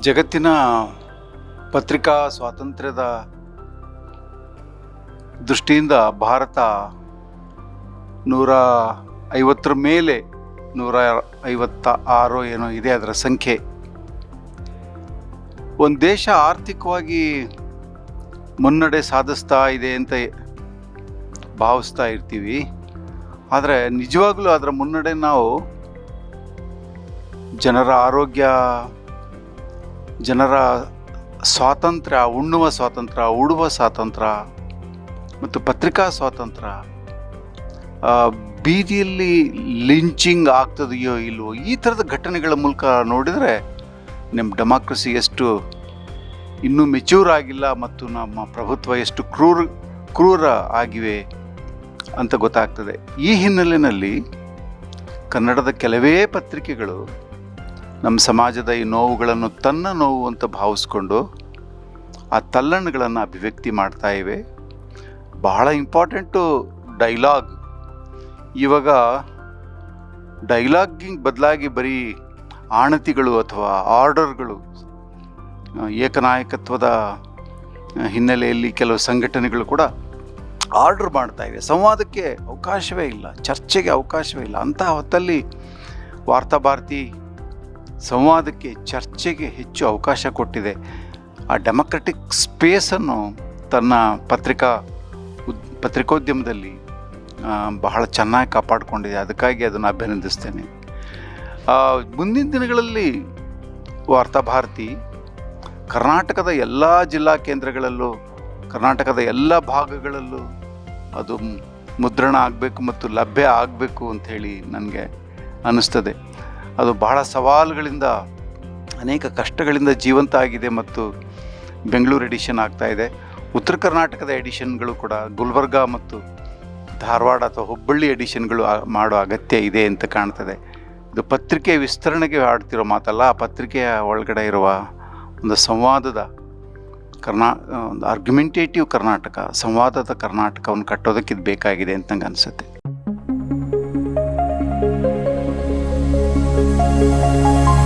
ಜಗತ್ತಿನ ಪತ್ರಿಕಾ ಸ್ವಾತಂತ್ರ್ಯದ ದೃಷ್ಟಿಯಿಂದ ಭಾರತ ನೂರ ಐವತ್ತರ ಮೇಲೆ ನೂರ ಐವತ್ತ ಆರು ಏನೋ ಇದೆ ಅದರ ಸಂಖ್ಯೆ. ಒಂದು ದೇಶ ಆರ್ಥಿಕವಾಗಿ ಮುನ್ನಡೆ ಸಾಧಿಸ್ತಾ ಇದೆ ಅಂತ ಭಾವಿಸ್ತಾ ಇರ್ತೀವಿ. ಆದರೆ ನಿಜವಾಗಲೂ ಅದರ ಮುನ್ನಡೆ ನಾವು ಜನರ ಆರೋಗ್ಯ ಜನರ ಸ್ವಾತಂತ್ರ್ಯ, ಉಣ್ಣುವ ಸ್ವಾತಂತ್ರ್ಯ, ಉಡುವ ಸ್ವಾತಂತ್ರ್ಯ ಮತ್ತು ಪತ್ರಿಕಾ ಸ್ವಾತಂತ್ರ್ಯ ಬೀದಿಯಲ್ಲಿ ಲಿಂಚಿಂಗ್ ಆಗ್ತದೆಯೋ ಇಲ್ವೋ, ಈ ಥರದ ಘಟನೆಗಳ ಮೂಲಕ ನೋಡಿದರೆ ನಮ್ಮ ಡೆಮಾಕ್ರಸಿ ಎಷ್ಟು ಇನ್ನೂ ಮೆಚೂರ್ ಆಗಿಲ್ಲ ಮತ್ತು ನಮ್ಮ ಪ್ರಭುತ್ವ ಎಷ್ಟು ಕ್ರೂರ್, ಕ್ರೂರ ಆಗಿವೆ ಅಂತ ಗೊತ್ತಾಗ್ತದೆ. ಈ ಹಿನ್ನೆಲೆಯಲ್ಲಿ ಕನ್ನಡದ ಕೆಲವೇ ಪತ್ರಿಕೆಗಳು ನಮ್ಮ ಸಮಾಜದ ಈ ನೋವುಗಳನ್ನು ತನ್ನ ನೋವು ಅಂತ ಭಾವಿಸ್ಕೊಂಡು ಆ ತಲ್ಲಣ್ಣಗಳನ್ನು ಅಭಿವ್ಯಕ್ತಿ ಮಾಡ್ತಾ ಇವೆ. ಬಹಳ ಇಂಪಾರ್ಟೆಂಟು ಡೈಲಾಗ್. ಇವಾಗ ಡೈಲಾಗಿಂಗ್ ಬದಲಾಗಿ ಬರೀ ಆಣತಿಗಳು ಅಥವಾ ಆರ್ಡರ್ಗಳು, ಏಕನಾಯಕತ್ವದ ಹಿನ್ನೆಲೆಯಲ್ಲಿ ಕೆಲವು ಸಂಘಟನೆಗಳು ಕೂಡ ಆರ್ಡರ್ ಮಾಡ್ತಾ ಇವೆ. ಸಂವಾದಕ್ಕೆ ಅವಕಾಶವೇ ಇಲ್ಲ, ಚರ್ಚೆಗೆ ಅವಕಾಶವೇ ಇಲ್ಲ. ಅಂತಹ ಹೊತ್ತಲ್ಲಿ ವಾರ್ತಾಭಾರತಿ ಸಂವಾದಕ್ಕೆ ಚರ್ಚೆಗೆ ಹೆಚ್ಚು ಅವಕಾಶ ಕೊಟ್ಟಿದೆ. ಆ ಡೆಮೊಕ್ರೆಟಿಕ್ ಸ್ಪೇಸನ್ನು ತನ್ನ ಪತ್ರಿಕಾ ಉದ್, ಪತ್ರಿಕೋದ್ಯಮದಲ್ಲಿ ಬಹಳ ಚೆನ್ನಾಗಿ ಕಾಪಾಡಿಕೊಂಡಿದೆ. ಅದಕ್ಕಾಗಿ ಅದನ್ನು ಅಭಿನಂದಿಸ್ತೇನೆ. ಮುಂದಿನ ದಿನಗಳಲ್ಲಿ ವಾರ್ತಾಭಾರತಿ, ಕರ್ನಾಟಕದ ಎಲ್ಲ ಜಿಲ್ಲಾ ಕೇಂದ್ರಗಳಲ್ಲೂ, ಕರ್ನಾಟಕದ ಎಲ್ಲ ಭಾಗಗಳಲ್ಲೂ ಅದು ಮುದ್ರಣ ಆಗಬೇಕು ಮತ್ತು ಲಭ್ಯ ಆಗಬೇಕು ಅಂಥೇಳಿ ನನಗೆ ಅನ್ನಿಸ್ತದೆ. ಅದು ಬಹಳ ಸವಾಲುಗಳಿಂದ, ಅನೇಕ ಕಷ್ಟಗಳಿಂದ ಜೀವಂತ ಆಗಿದೆ ಮತ್ತು ಬೆಂಗಳೂರು ಎಡಿಷನ್ ಇದೆ. ಉತ್ತರ ಕರ್ನಾಟಕದ ಎಡಿಷನ್ಗಳು ಕೂಡ, ಗುಲ್ಬರ್ಗ ಮತ್ತು ಧಾರವಾಡ ಅಥವಾ ಹುಬ್ಬಳ್ಳಿ ಎಡಿಷನ್ಗಳು ಮಾಡೋ ಅಗತ್ಯ ಇದೆ ಅಂತ ಕಾಣ್ತದೆ. ಇದು ಪತ್ರಿಕೆ ವಿಸ್ತರಣೆಗೆ ಆಡ್ತಿರೋ ಮಾತಲ್ಲ, ಆ ಪತ್ರಿಕೆಯ ಒಳಗಡೆ ಇರುವ ಒಂದು ಸಂವಾದದ ಕರ್ನಾ, ಒಂದು ಆರ್ಗ್ಯುಮೆಂಟೇಟಿವ್ ಕರ್ನಾಟಕ, ಸಂವಾದದ ಕರ್ನಾಟಕವನ್ನು ಕಟ್ಟೋದಕ್ಕೆ ಇದು ಬೇಕಾಗಿದೆ ಅಂತ ನಂಗೆ ಅನಿಸುತ್ತೆ. Música